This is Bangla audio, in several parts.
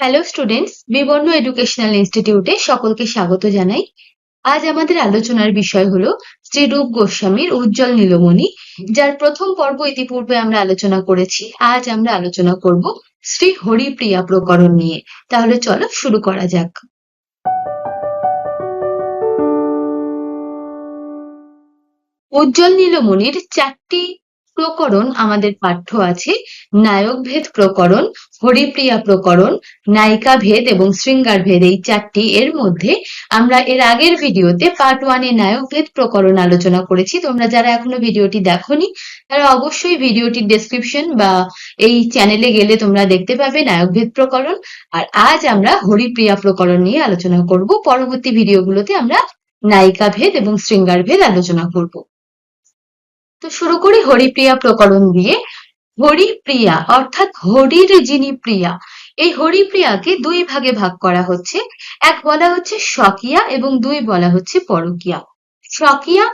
হ্যালো স্টুডেন্টস বিবর্ণ এডুকেশনাল ইনস্টিটিউটে সকলকে স্বাগত জানাই। আজ আমাদের আলোচনার বিষয় হলো শ্রীরূপ গোস্বামীর উজ্জ্বল নীলমণি, যার প্রথম পর্ব ইতিপূর্বে আমরা আলোচনা করেছি। আজ আমরা আলোচনা করব শ্রী হরিপ্রিয়া প্রকরণ নিয়ে। তাহলে চলো শুরু করা যাক। উজ্জ্বল নীলমণির চারটি প্রকরণ আমাদের পাঠ্য আছে। নায়ক ভেদ প্রকরণ, হরিপ্রিয়া প্রকরণ, নায়িকা ভেদ এবং শৃঙ্গার ভেদ এই চারটি এর মধ্যে। আমরা এর আগের ভিডিওতে পার্ট ওয়ানে নায়ক ভেদ প্রকরণ আলোচনা করেছি। তোমরা যারা এখনও ভিডিওটি দেখোনি, তারা অবশ্যই ভিডিওটির ডেসক্রিপশন বা এই চ্যানেলে গেলে তোমরা দেখতে পাবে নায়ক ভেদ প্রকরণ। আর আজ আমরা হরিপ্রিয়া প্রকরণ নিয়ে আলোচনা করব। পরবর্তী ভিডিওগুলোতে আমরা নায়িকা ভেদ এবং শৃঙ্গার ভেদ আলোচনা করব। তো শুরু করি হরিপ্রিয়া প্রকরণ দিয়ে। হরিপ্রিয়া অর্থাৎ হরির যিনি প্রিয়া, এই হরিপ্রিয়াকে দুই ভাগে ভাগ করা হচ্ছে। এক বলা হচ্ছে স্বকীয়া এবং দুই বলা হচ্ছে পরকীয়া। স্বকীয়া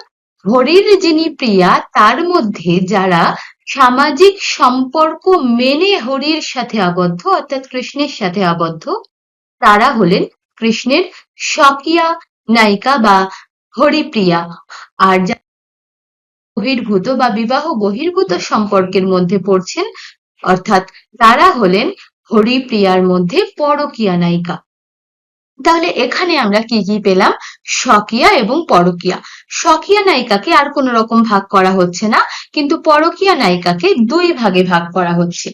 হরির যিনি প্রিয়া, তার মধ্যে যারা সামাজিক সম্পর্ক মেনে হরির সাথে আবদ্ধ, অর্থাৎ কৃষ্ণের সাথে আবদ্ধ, তারা হলেন কৃষ্ণের স্বকীয়া নায়িকা বা হরিপ্রিয়া। আর বহির্ভূত বা বিবাহ বহির্ভূত সম্পর্কের মধ্যে পড়ছেন, অর্থাৎ তারা হলেন হরিপ্রিয়ার মধ্যে পরকীয়া নায়িকা। তাহলে এখানে আমরা কি কি পেলাম? স্বকীয়া এবং পরকীয়া। স্বকীয়া নায়িকাকে আর কোন রকম ভাগ করা হচ্ছে না, কিন্তু পরকীয়া নায়িকাকে দুই ভাগে ভাগ করা হচ্ছে।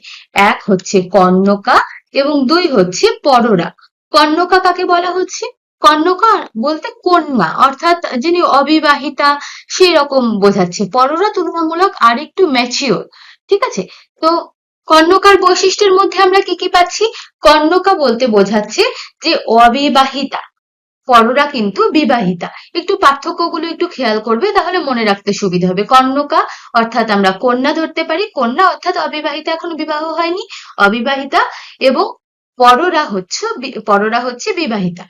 এক হচ্ছে কর্ণকা এবং দুই হচ্ছে পররা। কর্ণকা কাকে বলা হচ্ছে? কন্যকা বলতে কন্যা, অর্থাৎ যিনি অবিবাহিতা সেই রকম বোঝাচ্ছে। পররা তুলনামূলক আরেকটু ম্যাচিওর ঠিক আছে? তো কর্ণকার বৈশিষ্ট্যের মধ্যে আমরা কি কি পাচ্ছি? কর্ণকা বলতে বোঝাচ্ছে যে অবিবাহিতা, পররা কিন্তু বিবাহিতা। একটু পার্থক্যগুলো একটু খেয়াল করবে, তাহলে মনে রাখতে সুবিধা হবে। কর্ণকা, অর্থাৎ আমরা কন্যা ধরতে পারি। কন্যা, অর্থাৎ অবিবাহিতা এখনও বিবাহ হয়নি, অবিবাহিতা এবং পররা হচ্ছে পররা হচ্ছে বিবাহিতা।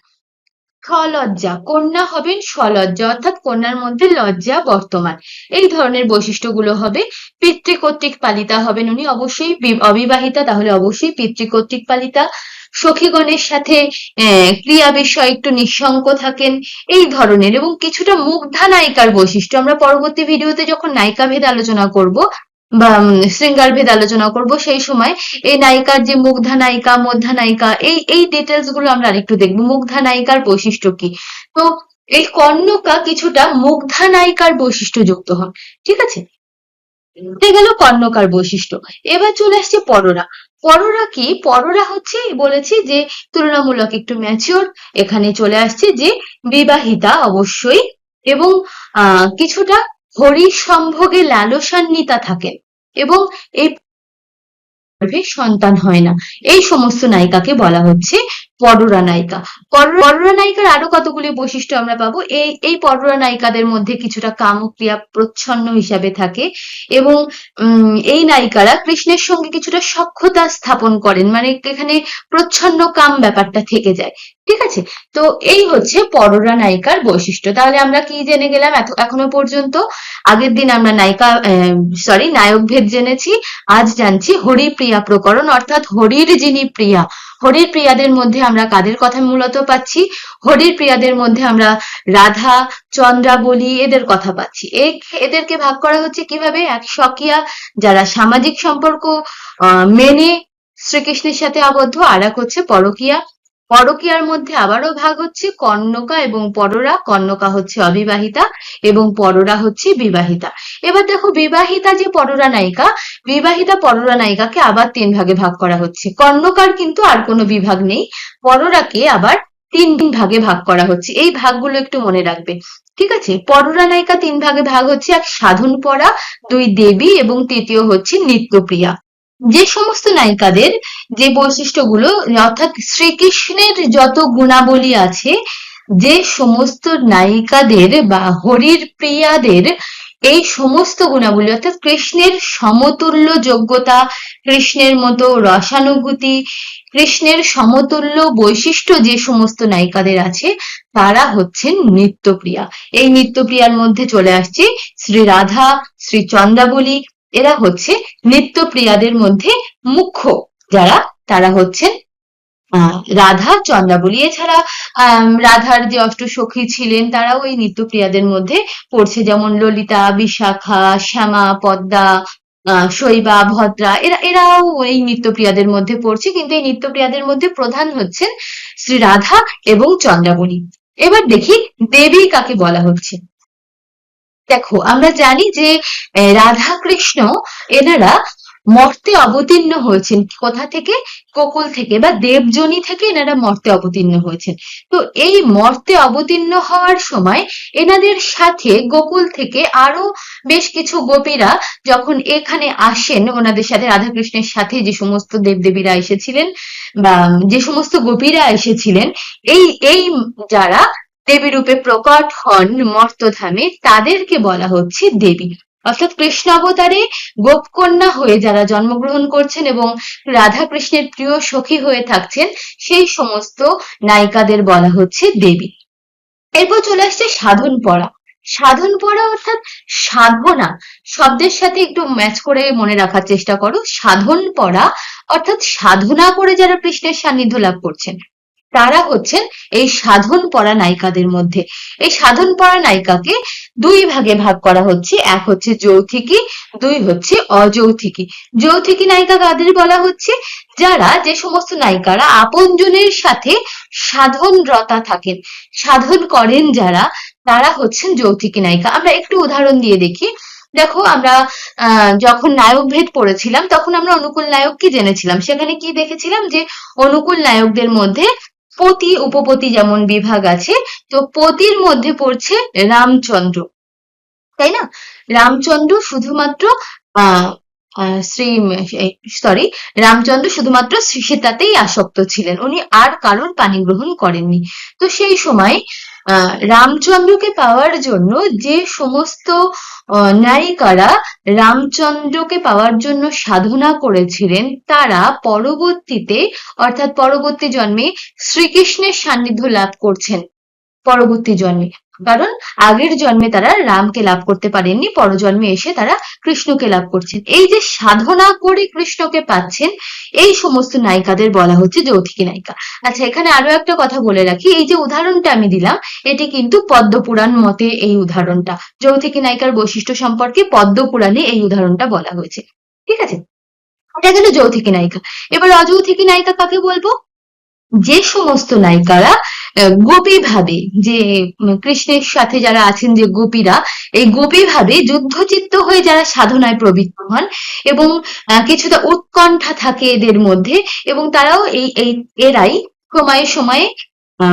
স্বলজ্জা। কন্যা হবেন স্বলজ্জা, অর্থাৎ কন্যার মধ্যে লজ্জা বর্তমান। এই ধরনের বৈশিষ্ট্যগুলো হবে। পিতৃকর্তৃক পালিতা হবেন উনি, অবশ্যই অবিবাহিতা, তাহলে অবশ্যই পিতৃকর্তৃক পালিতা। সখীগণের সাথে ক্রিয়া বিষয় একটু নিঃসঙ্ক থাকেন, এই ধরনের। এবং কিছুটা মুগ্ধা নায়িকার বৈশিষ্ট্য। আমরা পরবর্তী ভিডিওতে যখন নায়িকা ভেদ আলোচনা করব বা শৃঙ্গার ভেদ আলোচনা করব সেই সময়। এই নায়িকার যে মুগ্ধা নায়িকা, মধ্যা নায়িকা, এই এই ডিটেলসগুলো আমরা আরেকটু দেখব। মুগ্ধা নায়িকার বৈশিষ্ট্য কি? তো এই কর্ণকা কিছুটা মুগ্ধা নায়িকার বৈশিষ্ট্য যুক্ত হন। ঠিক আছে? গেল কর্ণকার বৈশিষ্ট্য। এবার চলে আসছে পররা। পররা কি? পররা হচ্ছে, বলেছি যে, তুলনামূলক একটু ম্যাচিওর এখানে চলে আসছে যে, বিবাহিতা অবশ্যই এবং, আহ কিছুটা হরিসম্ভোগে লালসান্বিতা থাকেন এবং এই সন্তান হয় না। এই সমস্ত নায়িকাকে বলা হচ্ছে পররা নায়িকা। পররা নায়িকার আরও কতগুলি বৈশিষ্ট্য আমরা পাবো? এই এই পররা নায়িকাদের মধ্যে কিছুটা কামক্রিয়া প্রচ্ছন্ন হিসাবে থাকে এবং এই নায়িকারা কৃষ্ণের সঙ্গে কিছুটা সক্ষতা স্থাপন করেন। মানে এখানে প্রচ্ছন্ন কাম ব্যাপারটা থেকে যায়। ঠিক আছে? তো এই হচ্ছে পররা নায়িকার বৈশিষ্ট্য। তাহলে আমরা কি জেনে গেলাম? এত এখনও পর্যন্ত? আগের দিন আমরা নায়িকা সরি নায়ক ভেদ জেনেছি। আজ জানছি হরিপ্রিয়া প্রকরণ, অর্থাৎ হরির যিনি প্রিয়া হরির প্রিয়াদের মধ্যে আমরা কাদের কথা মূলত পাচ্ছি? হরির প্রিয়াদের মধ্যে আমরা রাধা চন্দ্রাবলী এদের কথা পাচ্ছি। এদেরকে ভাগ করা হচ্ছে কীভাবে? এক সকিয়া যারা সামাজিক সম্পর্ক মেনে শ্রীকৃষ্ণের সাথে আবদ্ধ, আর এক হচ্ছে পরকীয়া। পরকীয়ার মধ্যে আবারও ভাগ হচ্ছে কন্যকা এবং পররা। কন্যকা হচ্ছে অবিবাহিতা এবং পররা হচ্ছে বিবাহিতা। এবার দেখো বিবাহিতা যে পররা নায়িকা, বিবাহিতা পররা নায়িকাকে আবার তিন ভাগে ভাগ করা হচ্ছে। কর্ণকার কিন্তু আর কোনো বিভাগ নেই, পররাকে আবার তিন তিন ভাগে ভাগ করা হচ্ছে। এই ভাগগুলো একটু মনে রাখবে। ঠিক আছে? পররা নায়িকা তিন ভাগে ভাগ হচ্ছে এক সাধন পরা দুই দেবী এবং তৃতীয় হচ্ছে নৃত্যপ্রিয়া। যে সমস্ত নায়িকাদের যে বৈশিষ্ট্যগুলো, অর্থাৎ শ্রীকৃষ্ণের যত গুণাবলী আছে, যে সমস্ত নায়িকাদের বা হরির প্রিয়াদের, এই সমস্ত গুণাবলী, অর্থাৎ কৃষ্ণের সমতুল্য যোগ্যতা, কৃষ্ণের মতো রসানুভূতি, কৃষ্ণের সমতুল্য বৈশিষ্ট্য যে সমস্ত নায়িকাদের আছে, তারা হচ্ছেন নৃত্যপ্রিয়া। এই নৃত্যপ্রিয়ার মধ্যে চলে আসছে শ্রী রাধা, শ্রী চন্দ্রাবলী এরা হচ্ছে নৃত্যপ্রিয়াদের মধ্যে মুখ্য। যারা? তারা হচ্ছেন আহ রাধা, চন্দ্রাবলী। এছাড়া রাধার যে অষ্ট সখী ছিলেন, তারাও এই নৃত্যপ্রিয়াদের মধ্যে পড়ছে। যেমন ললিতা, বিশাখা, শ্যামা, পদ্মা শৈবা, ভদ্রা। এরা, এরাও এই নৃত্যপ্রিয়াদের মধ্যে পড়ছে। কিন্তু এই নৃত্যপ্রিয়াদের মধ্যে প্রধান হচ্ছেন শ্রী রাধা এবং চন্দ্রাবলী। এবার দেখি দেবী কাকে বলা হচ্ছে। দেখো, আমরা জানি যে রাধা কৃষ্ণ এনারা মর্তে অবতীর্ণ হয়েছেন। কোথা থেকে? গোকুল থেকে বা দেবজনী থেকে এনারা মর্তে অবতীর্ণ হয়েছেন। তো এই মর্তে অবতীর্ণ হওয়ার সময় এনাদের সাথে গোকুল থেকে আরও বেশ কিছু গোপীরা যখন এখানে আসেন, ওনাদের সাথে রাধাকৃষ্ণের সাথে যে সমস্ত দেবদেবীরা এসেছিলেন বা যে সমস্ত গোপীরা এসেছিলেন, এই এই যারা দেবী রূপে প্রকট হন মর্তধামে, তাদেরকে বলা হচ্ছে দেবী। অর্থাৎ কৃষ্ণ অবতারে গোপকন্যা হয়ে যারা জন্মগ্রহণ করছেন এবং রাধা কৃষ্ণের প্রিয় সখী হয়ে থাকছেন, সেই সমস্ত নায়িকাদের বলা হচ্ছে দেবী। এরপর চলে আসছে সাধন পড়া। সাধন পড়া অর্থাৎ সাধনা শব্দের সাথে একটু ম্যাচ করে মনে রাখার চেষ্টা করো। সাধন পড়া অর্থাৎ সাধনা করে যারা কৃষ্ণের সান্নিধ্য লাভ করছেন। তারা হচ্ছেন এই সাধন পরা নায়িকাদের মধ্যে। এই সাধন পরা নায়িকাকে দুই ভাগে ভাগ করা হচ্ছে। এক হচ্ছে যৌথিকী, দুই হচ্ছে অযৌথিকী। যৌথিকী নায়িকা কাদের বলা হচ্ছে? যারা যে সমস্ত নায়িকারা আপনজনের সাথে সাধনরতা থাকেন, সাধন করেন যারা, তারা হচ্ছেন যৌথিকী নায়িকা। আমরা একটু উদাহরণ দিয়ে দেখি। দেখো আমরা যখন নায়ক ভেদ পড়েছিলাম, তখন আমরা অনুকূল নায়ক কি জেনেছিলাম? সেখানে কি দেখেছিলাম যে অনুকূল নায়কদের মধ্যে পতি উপপতি যেমন বিভাগ আছে, তো পতির মধ্যে পড়ছে রামচন্দ্র। তাই না? রামচন্দ্র শুধুমাত্র আহ শ্রী সরি রামচন্দ্র শুধুমাত্র শ্রী সীতাতেই আসক্ত ছিলেন। উনি আর কারোর পানি গ্রহণ করেননি। তো সেই সময় রামচন্দ্রকে পাওয়ার জন্য যে সমস্ত নায়িকারা রামচন্দ্রকে পাওয়ার জন্য সাধনা করেছিলেন, তারা পরবর্তীতে, অর্থাৎ পরবর্তী জন্মে শ্রীকৃষ্ণের সান্নিধ্য লাভ করছেন। পরবর্তী জন্মে। কারণ আগের জন্মে তারা রামকে লাভ করতে পারেননি, পরজন্মে এসে তারা কৃষ্ণকে লাভ করছেন। এই যে সাধনা করে কৃষ্ণকে পাচ্ছেন, এই সমস্ত নায়িকাদের বলা হচ্ছে যৌথিকী নায়িকা। আচ্ছা এখানে আরও একটা কথা বলে রাখি। এই যে উদাহরণটা আমি দিলাম, এটি কিন্তু পদ্মপুরাণ মতে এই উদাহরণটা। যৌথিকী নায়িকার বৈশিষ্ট্য সম্পর্কে পদ্মপুরাণে এই উদাহরণটা বলা হয়েছে। ঠিক আছে? এটা গেল যৌথিকী নায়িকা। এবার অযৌথিকী নায়িকা কাকে বলব? যে সমস্ত নায়িকারা গোপী ভাবে যে কৃষ্ণের সাথে যারা আছেন যে গোপীরা, এই গোপী ভাবে যুদ্ধচিত্ত হয়ে যারা সাধনায় প্রবৃত্ত হন এবং কিছুটা উৎকণ্ঠা থাকে এদের মধ্যে এবং তারাও এই এই, এরাই সময়ে সময়ে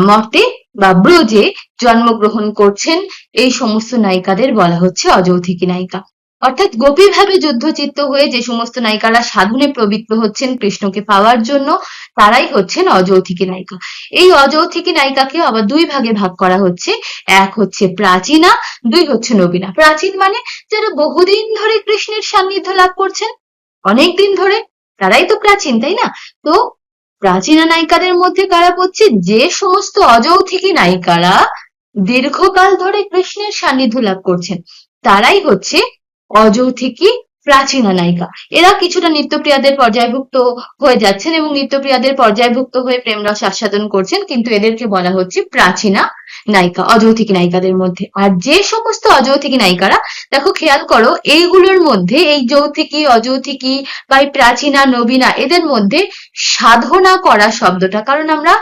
মর্তে বা ব্রজে জন্মগ্রহণ করছেন। এই সমস্ত নায়িকাদের বলা হচ্ছে অযৌথিকী নায়িকা। অর্থাৎ গোপীভাবে যুদ্ধচিত্ত হয়ে যে সমস্ত নায়িকারা সাধনে প্রবৃত্ত হচ্ছেন, কৃষ্ণকে পাওয়ার জন্য তারাই হচ্ছেন অযৌথিকী নায়িকা। এই অযৌথিকী নায়িকাকে আবার দুই ভাগে ভাগ করা হচ্ছে। এক হচ্ছে প্রাচীনা, দুই হচ্ছে নবীনা। প্রাচীন মানে যারা বহুদিন ধরে কৃষ্ণের সান্নিধ্য লাভ করছেন, অনেক দিন ধরে, তারাই তো প্রাচীন, তাই না? তো প্রাচীনা নায়িকাদের মধ্যে কারা পড়ছে? যে সমস্ত অযৌথিকী নায়িকারা দীর্ঘকাল ধরে কৃষ্ণের সান্নিধ্য লাভ করছেন, তারাই হচ্ছে অযৌথিকী প্রাচীনা নায়িকা। এরা কিছুটা নিত্যপ্রিয়াদের পর্যায়ভুক্ত হয়ে যাচ্ছেন এবং নিত্যপ্রিয়াদের পর্যায়ভুক্ত হয়ে প্রেমরস আস্বাদন করছেন, কিন্তু এদেরকে বলা হচ্ছে প্রাচীনা নায়িকা, অযৌথিকী নায়িকাদের মধ্যে। আর যে সমস্ত অযৌথিকী নায়িকারা, দেখো খেয়াল করো, এইগুলোর মধ্যে, এই যৌথিকী, অযৌথিকী বা এই প্রাচীনা, নবীনা, এদের মধ্যে সাধনা করা শব্দটা, কারণ আমরা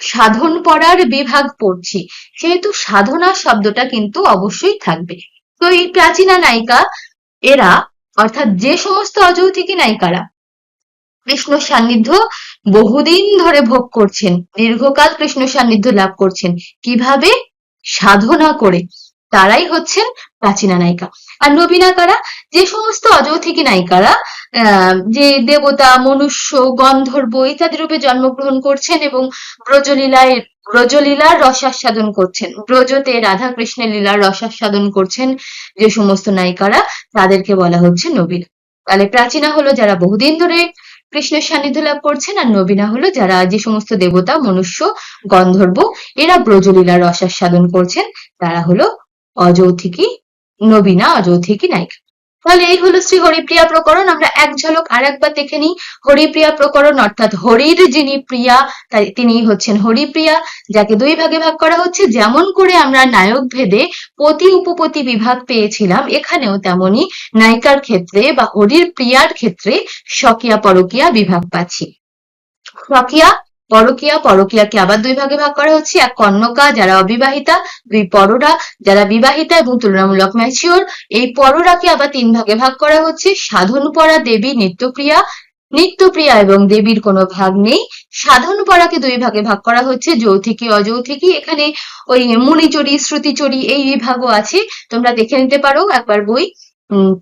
সাধন পড়ার বিভাগ পড়ছি, সেহেতু সাধনা শব্দটা কিন্তু অবশ্যই থাকবে। তো এই প্রাচীনা নায়িকা, এরা, অর্থাৎ যে সমস্ত অযৌতিক নায়িকারা, কৃষ্ণ সান্নিধ্য বহুদিন ধরে ভোগ করছেন, দীর্ঘকাল কৃষ্ণ সান্নিধ্য লাভ করছেন। কীভাবে? সাধনা করে। তারাই হচ্ছেন প্রাচীনা নায়িকা। আর নবীনা কারা যে সমস্ত অযৌথিকী নায়িকারা যে দেবতা, মনুষ্য, গন্ধর্ব ইত্যাদি রূপে জন্মগ্রহণ করছেন এবং ব্রজলীলায়, ব্রজলীলার রসাস্বাদন করছেন, ব্রজতে রাধা কৃষ্ণের লীলার রসাস্বাদন করছেন যে সমস্ত নায়িকারা, তাদেরকে বলা হচ্ছে নবীনা। তাহলে প্রাচীনা হলো যারা বহুদিন ধরে কৃষ্ণের সান্নিধ্য লাভ করছেন আর নবীনা হলো যারা যে সমস্ত দেবতা, মনুষ্য, গন্ধর্ব, এরা ব্রজলীলার রসাস্বাদন করছেন, তারা হলো অযৌথিকী, নবীনা অযৌথিকী নায়িকা। তাহলে এই হলো শ্রী হরিপ্রিয়া প্রকরণ। আমরা এক ঝলক আর একবার দেখে নিই। হরিপ্রিয়া প্রকরণ অর্থাৎ হরির যিনি প্রিয়া তিনি হচ্ছেন হরিপ্রিয়া, যাকে দুই ভাগে ভাগ করা হচ্ছে। যেমন করে আমরা নায়ক ভেদে পতি উপপতি বিভাগ পেয়েছিলাম, এখানেও তেমনি নায়িকার ক্ষেত্রে বা হরির প্রিয়ার ক্ষেত্রে স্বকীয়া পরকীয়া বিভাগ পাচ্ছি। স্বকীয়া পরকীয়া, পরকীয়াকে আবার দুই ভাগে ভাগ করা হচ্ছে। এক কন্যকা যারা অবিবাহিতা, দুই পররা যারা বিবাহিতা এবং তুলনামূলক ম্যাচিওর এই পররাকে আবার তিন ভাগে ভাগ করা হচ্ছে। সাধনপরা দেবী নিত্যপ্রিয়া নিত্যপ্রিয়া এবং দেবীর কোনো ভাগ নেই। সাধনপরাকে দুই ভাগে ভাগ করা হচ্ছে, যৌথিকী, অযৌথিকী। এখানে ওই মুনিচরি, শ্রুতিচরি এই বিভাগও আছে। তোমরা দেখে নিতে পারো একবার বই।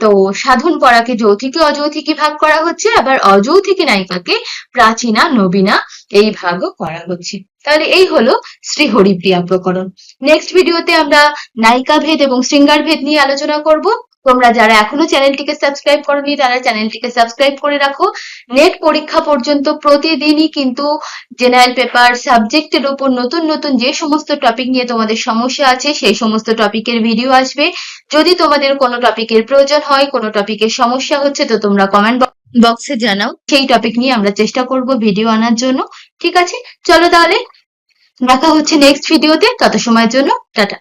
তো সাধন পরাকে যৌথিকী, অযৌথিকী ভাগ করা হচ্ছে। আবার অযৌথিকী নায়িকাকে প্রাচীনা, নবীনা এই ভাগও করা হচ্ছে। তাহলে এই হলো শ্রী হরিপ্রিয়া প্রকরণ। নেক্সট ভিডিওতে আমরা নায়িকা ভেদ এবং শৃঙ্গার ভেদ নিয়ে আলোচনা করব। তোমরা যারা এখনও চ্যানেলটিকে সাবস্ক্রাইব করনি, তারা চ্যানেলটিকে সাবস্ক্রাইব করে রাখো। নেট পরীক্ষা পর্যন্ত প্রতিদিনই কিন্তু জেনারেল পেপার সাবজেক্টের উপর নতুন নতুন যে সমস্ত টপিক নিয়ে তোমাদের সমস্যা আছে, সেই সমস্ত টপিকের ভিডিও আসবে। যদি তোমাদের কোনো টপিকের প্রয়োজন হয়, কোনো টপিকের সমস্যা হচ্ছে, তো তোমরা কমেন্ট বক্সে জানাও সেই টপিক নিয়ে আমরা চেষ্টা করব ভিডিও আনার জন্য। ঠিক আছে? চলো তাহলে, দেখা হচ্ছে নেক্সট ভিডিওতে তত সময়ের জন্য টাটা।